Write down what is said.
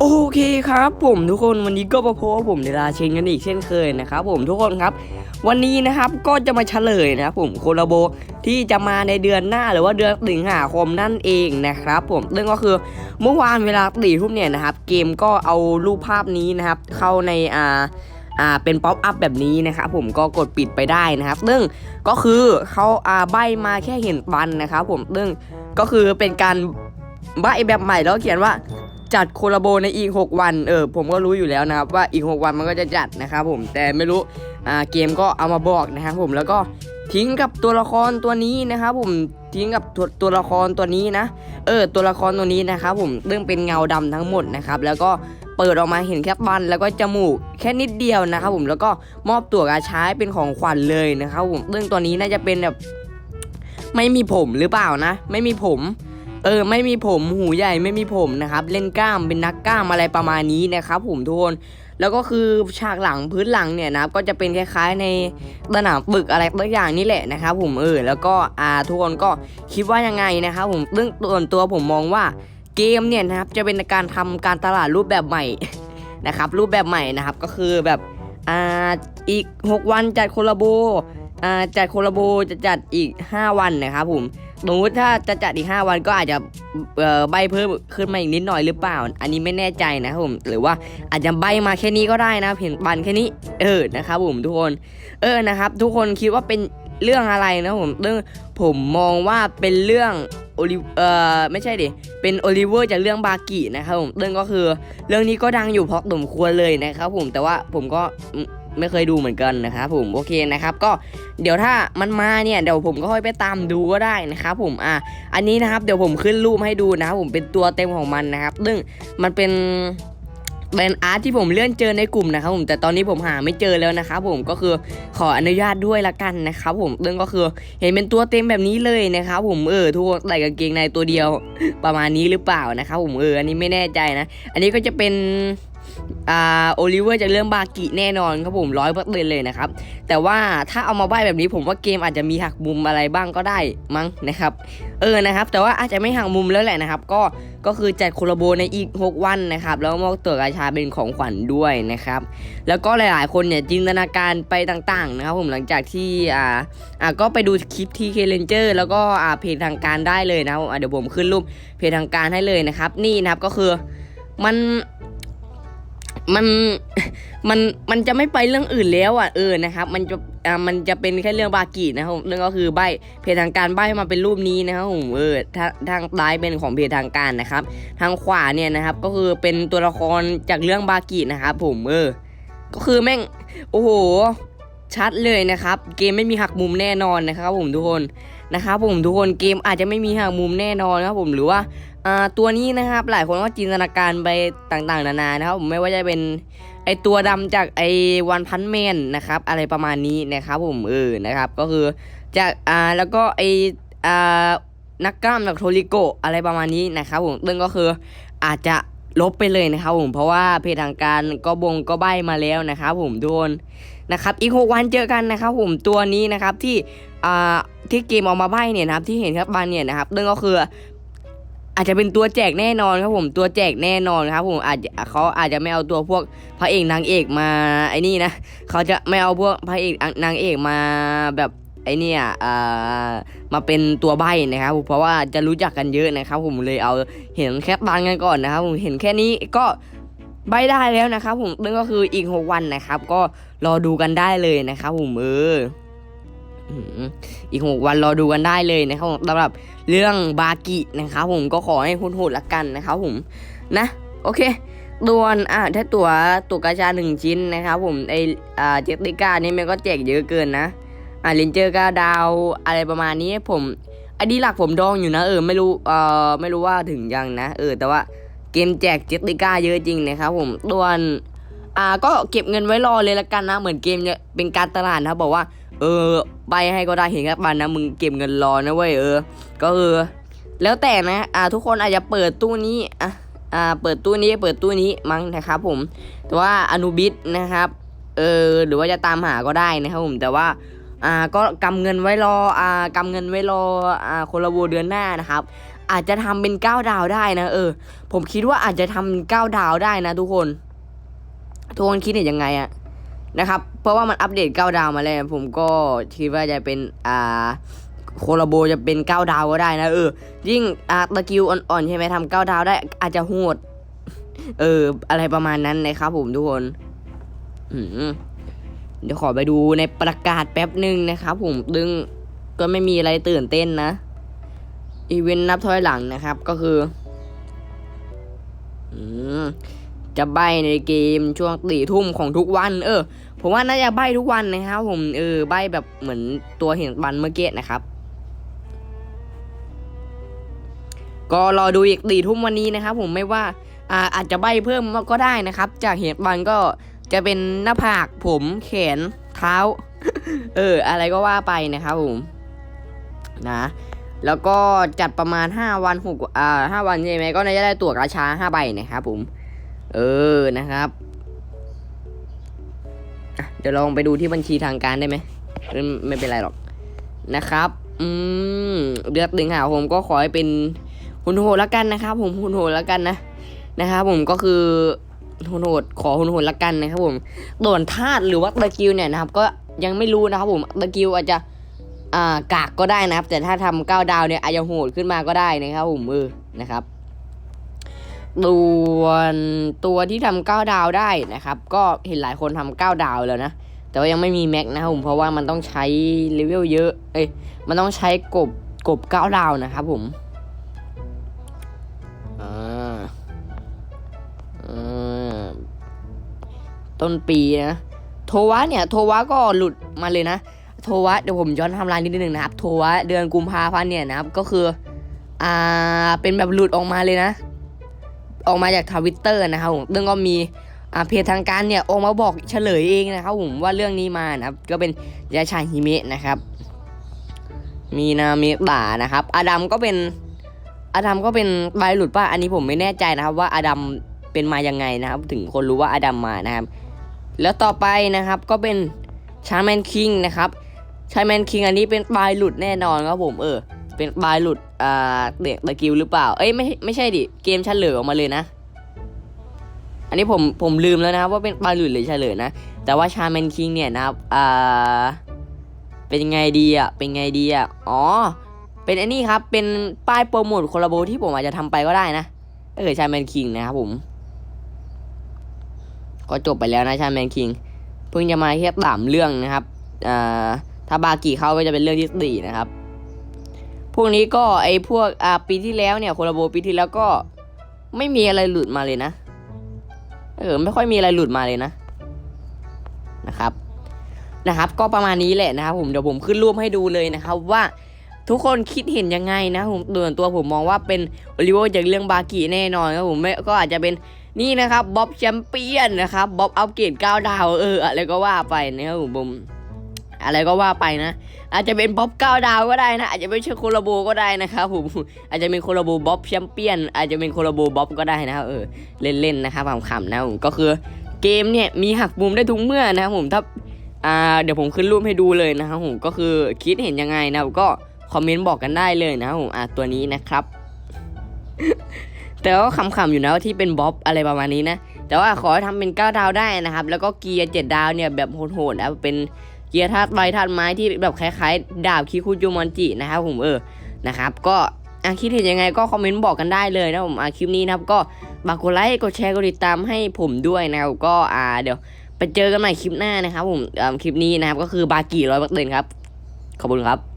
โอเคครับ ผมทุกคนวันนี้ก็มาพบผมเดลาเชนกันอีกเช่นเคยนะครับผมทุกคนครับ วันนี้นะครับก็จะมาเฉลยนะครับผมโคลาโบที่จะมาในเดือนหน้าหรือว่าเดือนสิงหาคมนั่นเองนะครับ ผมเรื่องก็คือเมื่อวานเวลาตีทุ่มเนี่ยนะครับเกมก็เอารูปภาพนี้นะครับ เข้าในอ่าอ่าเป็นป๊อปอัพแบบนี้นะครับผมก็กดปิดไปได้นะครับ ซึ่งก็คือเขาอ่าใบมาแค่เห็นปันนะครับผมซึ่งก็คือเป็นการใบแบบใหม่แล้วเขียนว่า จัดโคลาโบในอีก 6 วัน เออ ผมก็รู้อยู่แล้วนะครับ ว่าอีก 6 วันมันก็จะจัดนะครับผม แต่ไม่รู้ อ่า เกมก็เอามาบอกนะครับผม แล้วก็ทิ้งกับตัวละครตัวนี้นะครับผม ทิ้งกับตัวตัวละครตัวนี้นะ เออ ตัวละครตัวนี้นะครับผม เรื่องเป็นเงาดำทั้งหมดนะครับ แล้วก็เปิดออกมาเห็นแค่บันแล้วก็จมูกแค่นิดเดียวนะครับผม แล้วก็มอบตัวกระช้ายเป็นของขวัญเลยนะครับผม เรื่องตัวนี้น่าจะเป็นแบบไม่มีผมหรือเปล่านะ ไม่มีผม เออไม่มีผมหูใหญ่ไม่มีผมนะครับเล่นกล้ามเป็นนักกล้ามอะไรประมาณนี้นะครับผมทุกคนแล้วก็คือฉากหลังพื้นหลังเนี่ยนะครับก็จะเป็นคล้ายๆในสนามปึกอะไรตัวอย่างนี่แหละนะครับผมเออแล้วก็อ่าทุกคนก็คิดว่ายังไงนะครับผมเรื่องส่วนตัวผมมองว่าเกมเนี่ยนะครับจะเป็นการทำการตลาดรูปแบบใหม่นะครับรูปแบบใหม่นะครับก็คือแบบอ่าอีก 6 วันจัดโคลาโบอ่าจัดโคลาโบจะจัดอีก 5 วันนะครับผม สมมติถ้าจะจัดอีก 5 วันก็อาจจะใบเพิ่มขึ้นมาอีกนิดหน่อยหรือเปล่า อันนี้ไม่แน่ใจนะครับผม หรือว่าอาจจะใบมาแค่นี้ก็ได้นะเห็นบันแค่นี้ เออ นะครับผมทุกคน เออ นะครับ ทุกคนคิดว่าเป็นเรื่องอะไรนะผมเรื่องผมมองว่าเป็นเรื่องโอลิเออไม่ใช่ดิ เป็นโอลิเวอร์จากเรื่องบากินะครับผมเรื่องก็คือ เรื่องนี้ก็ดังอยู่พอสมควรเลยนะครับผม แต่ว่าผมก็ ไม่เคยดูเหมือนกันนะครับผมโอเคนะครับก็เดี๋ยวถ้ามันมาเนี่ยเดี๋ยวผมก็ค่อยไปตามดูก็ได้นะครับผมอะอันนี้นะครับเดี๋ยวผมขึ้นรูปให้ดูนะครับผมเป็นตัวเต็มของมันนะครับ ซึ่งมันเป็นเป็นอาร์ตที่ผมเลื่อนเจอในกลุ่มนะครับผมแต่ตอนนี้ผมหาไม่เจอแล้วนะครับผมก็คือขออนุญาตด้วยละกันนะครับผมเรื่องก็คือเห็นเป็นตัวเต็มแบบนี้เลยนะครับผมเออทุกใส่กางเกงในตัวเดียวประมาณนี้หรือเปล่านะครับผมเอออันนี้ไม่แน่ใจนะ อันนี้ก็จะเป็น อ่าโอลิเวอร์จากเรื่องบากิแน่นอนครับผมร้อยเปอร์เซ็นต์เลยนะครับ แต่ว่าถ้าเอามาใบแบบนี้ผมว่าเกมอาจจะมีหักมุมอะไรบ้างก็ได้มั้งนะครับ เออนะครับ แต่ว่าอาจจะไม่หักมุมแล้วแหละนะครับ ก็ก็คือจัดโคลาโบในอีก 6 วันนะครับแล้วมอบตัวกาชาเป็นของขวัญด้วยนะครับ แล้วก็หลายๆ คนเนี่ยจินตนาการไปต่างๆนะครับผมหลังจากที่อ่าอ่าก็ไปดูคลิปที่เคเลนเจอร์แล้วก็อ่าเพจทางการได้เลยนะครับเดี๋ยวผมขึ้นรูปเพจทางการให้เลยนะครับ นี่นะครับก็คือมัน มันมันมันจะไม่ไปเรื่องอื่นแล้วอะเออนะครับมันจะอ่ามันจะเป็นแค่เรื่องบากินะครับเรื่องก็คือใบเพจทางการใบมาเป็นรูปนี้นะครับผมเออทางทางซ้ายเป็นของเพจทางการนะครับ ทางขวาเนี่ยนะครับก็คือเป็นตัวละครจากเรื่องบากินะครับผมเออก็คือแม่งโอ้โห ชัดเลยนะครับ เกมไม่มีหักมุมแน่นอนนะครับผมทุกคนนะครับผมทุกคนเกมอาจจะไม่มีหักมุมแน่นอนนะครับผมหรือว่าตัวนี้นะครับหลายคนก็จินตนาการไปต่างๆ นานานะครับผมไม่ว่าจะเป็นไอตัวดำจากไอวันพันแมนนะครับอะไรประมาณนี้นะครับผมเออนะครับก็คือจากอ่าแล้วก็ไออ่านักกล้ามจากโทริโกอะไรประมาณนี้นะครับผมเรื่องก็คืออาจจะลบไปเลยนะครับผมเพราะว่าเพจทางการก็บงก็ใบมาแล้วนะครับผมทุกคน นะครับอีก 6 วันเจอกันนะครับผมตัวนี้นะครับที่ที่เกมออกมาใบเนี่ยนะครับที่เห็นครับบันเนี่ยนะครับเรื่องก็คืออาจจะเป็นตัวแจกแน่นอนครับผมตัวแจกแน่นอนครับผมอาจจะเขาอาจจะไม่เอาตัวพวกพระเอกนางเอกมาไอ้นี่นะเขาจะไม่เอาพวกพระเอกนางเอกมาแบบไอ้เนี่ยอ่ามาเป็นตัวใบนะครับผมเพราะว่าจะรู้จักกันเยอะนะครับผมเลยเอาเห็นแคปบันกันก่อนนะครับผมเห็นแค่นี้ก็ ใบได้แล้วนะครับผมนั่นก็คืออีก6วันนะครับ ก็รอดูกันได้เลยนะครับผมเอออีกหกวันรอดูกันได้เลยนะครับผมสำหรับเรื่องบากินะครับผมก็ขอให้หุ่นหุนละกันนะครับผมนะโอเคตัวนอะถ้าตัวตัวกระชาหนึ่งชิ้นนะครับผมไออ่าเจติก้านี่มันก็แจกเยอะเกินนะอ่าเลนเจอร์ก็ดาวอะไรประมาณนี้ผมไอดีหลักผมดองอยู่นะเออไม่รู้เออไม่รู้ว่าถึงยังนะ เออแต่ว่า เกมแจกเจติก้าเยอะจริงนะครับผมตัวนอ่าก็เก็บเงินไว้รอเลยละกันนะ เหมือนเกมเนี่ยเป็นการตลาดนะบอกว่า เออใบให้ก็ได้เห็นครับบันนะมึงเก็บเงินรอนะเว้ยเออ ก็คือแล้วแต่นะอ่าทุกคนอาจจะเปิดตู้นี้อะอ่าเปิดตู้นี้เปิดตู้นี้มั้งนะครับผม แต่ว่าอนุบิสนะครับเออหรือว่าจะตามหาก็ได้นะครับผมแต่ว่าอ่าก็กำเงินไว้รออ่ากำเงินไว้รออ่าคนละโวเดือนหน้านะครับ อาจจะทำเป็นเก้าดาวได้นะเออ ผมคิดว่าอาจจะทำเก้าดาวได้นะ ทุกคน ทุกคนคิดเห็นยังไงอะนะครับ เพราะว่ามันอัปเดตเก้าดาวมาแล้วผมก็คิดว่าจะเป็นอ่าโคลาโบจะเป็นเก้าดาวก็ได้นะเออ ยิ่งอ่าตะกิวอ่อนๆใช่ไหมทำเก้าดาวได้ อาจจะโหดเออ อะไรประมาณนั้นนะครับผมทุกคนอืมเดี๋ยวขอไปดูในประกาศแป๊บหนึ่งนะครับผมดึงก็ไม่มีอะไรตื่นเต้นนะ อีเวนต์นับถอยหลังนะครับก็คือจะใบในเกมช่วงตีทุ่มของทุกวัน เออ ผมว่าน่าจะใบทุกวันนะครับ ผมเออใบแบบเหมือนตัวเห็นบันเมื่อกี้นะครับ ก็รอดูอีกตีทุ่มวันนี้นะครับ ผมไม่ว่าอาอาจจะใบเพิ่มก็ได้นะครับ จากเหตุบันก็จะเป็นหน้าผากผมแขนเท้า เออ อะไรก็ว่าไปนะครับผมนะ แล้วก็จัดประมาณ 5 วันหกอ่าห้าวันใช่ไหมก็น่าจะได้ตั๋วกระชา5ใบนะครับผม เออนะครับเดี๋ยวลองไปดูที่บัญชีทางการได้ไหมไม่ไม่เป็นไรหรอกนะครับ อืมเดือนหนึ่งหาผมก็ขอให้เป็นหุนโหดละกันนะครับ ผมหุนโหดละกันนะนะครับผมก็คือหุนโหดขอหุนโหดละกันนะครับผมโดนธาตุหรือว่าตะกิวเนี่ยนะครับ ก็ยังไม่รู้นะครับผมตะกิวอาจจะ กากก็ได้นะครับ แต่ถ้าทำเก้าดาวเนี่ยอาจจะโหดขึ้นมาก็ได้นะครับผมเออนะครับตัวตัวที่ทำเก้าดาวได้นะครับ ก็เห็นหลายคนทำเก้าดาวแล้วนะ แต่ว่ายังไม่มีแม็กนะครับผมเพราะว่ามันต้องใช้เลเวลเยอะ เอ้ยมันต้องใช้กบกบเก้าดาวนะครับผมต้นปีนะ โทวะเนี่ย โทวะก็หลุดมาเลยนะ โทวะเดี๋ยวผมย้อนทำลายนิดนึงนะครับโทวะเดือนกุมภาพันธ์เนี่ยนะครับก็คืออ่าเป็นแบบหลุดออกมาเลยนะ ออกมาจากทวิตเตอร์นะครับผมเรื่องก็มีอ่าเพจทางการเนี่ยออกมาบอกเฉลยเองนะครับผมว่าเรื่องนี้มานะครับก็เป็นยาชาฮิเมะนะครับ มีนาเมะด่านะครับอดัมก็เป็นอดัมก็เป็นใบหลุดป่ะอันนี้ผมไม่แน่ใจนะครับ ว่าอดัมเป็นมายังไงนะครับ ถึงคนรู้ว่าอดัมมานะครับ แล้วต่อไปนะครับก็เป็นชาแมนคิงนะครับ ชายแมนคิงอันนี้เป็นปลายหลุดแน่นอนครับผมเออ เป็นปลายหลุดอ่าเด็กตะกิวหรือเปล่า เอ้ยไม่ไม่ใช่ดิเกมเฉลยออกมาเลยนะ อันนี้ผมผมลืมแล้วนะครับว่าเป็นปลายหลุดหรือเฉลยนะ แต่ว่าชาแมนคิงเนี่ยนะครับอ่าเป็นไงดีอะเป็นไงดีอะอ๋อเป็นอันนี้ครับ เป็นป้ายโปรโมทคอลลาโบที่ผมอาจจะทำไปก็ได้นะเออชาแมนคิงนะครับผม ก็จบไปแล้วนะชาแมนคิงเพิ่งจะมาแค่สามเรื่องนะครับอ่า ถ้าบากิเข้าก็จะเป็นเรื่องที่สี่นะครับ พวกนี้ก็ไอพวกอ่าปีที่แล้วเนี่ยโคลาโบปีที่แล้วก็ไม่มีอะไรหลุดมาเลยนะ เออไม่ค่อยมีอะไรหลุดมาเลยนะ นะครับ นะครับ ก็ประมาณนี้แหละนะครับผมเดี๋ยวผมขึ้นรูปให้ดูเลยนะครับว่าทุกคนคิดเห็นยังไงนะผมส่วนตัวผมมองว่าเป็นโอลิเวอร์จากเรื่องบากิแน่นอนครับผมไม่ก็อาจจะเป็นนี่นะครับบ๊อบแชมเปี้ยนนะครับบ๊อบอัปเกรด9ดาวเอออะไรก็ว่าไปนะครับผมผม อะไรก็ว่าไปนะ อาจจะเป็นบ๊อบเก้าดาวก็ได้นะอาจจะไม่ใช่โคลาโบก็ได้นะครับผมอาจจะเป็นโคลาโบบ๊อบแชมเปี้ยนอาจจะเป็นโคลาโบบ๊อบก็ได้นะครับเออเล่นๆนะครับขำๆนะผมก็คือเกมเนี่ยมีหักมุมได้ทุกเมื่อนะครับผมถ้าอ่าเดี๋ยวผมขึ้นรูปให้ดูเลยนะครับผมก็คือคิดเห็นยังไงนะก็คอมเมนต์บอกกันได้เลยนะครับผมอะตัวนี้นะครับแต่ก็ขำๆอยู่นะที่เป็นบ๊อบอะไรประมาณนี้นะ แต่ว่าขอให้ทำเป็น 9 ดาวได้นะครับ แล้วก็เกียร์ 7 ดาวเนี่ยแบบโหดๆนะเป็น เกียร์ธาตุใบธาตุไม้ที่แบบคล้ายๆ ดาบคิคุจูมอนจินะครับผมเออนะครับก็อะคิดเห็นยังไงก็คอมเมนต์บอกกันได้เลยนะผมอะคลิปนี้นะครับก็ฝากกดไลค์กดแชร์กดติดตามให้ผมด้วยนะครับก็อ่าเดี๋ยวไปเจอกันใหม่คลิปหน้านะครับผมคลิปนี้นะครับก็คือบากิร้อยเปอร์เซ็นต์ครับขอบคุณครับ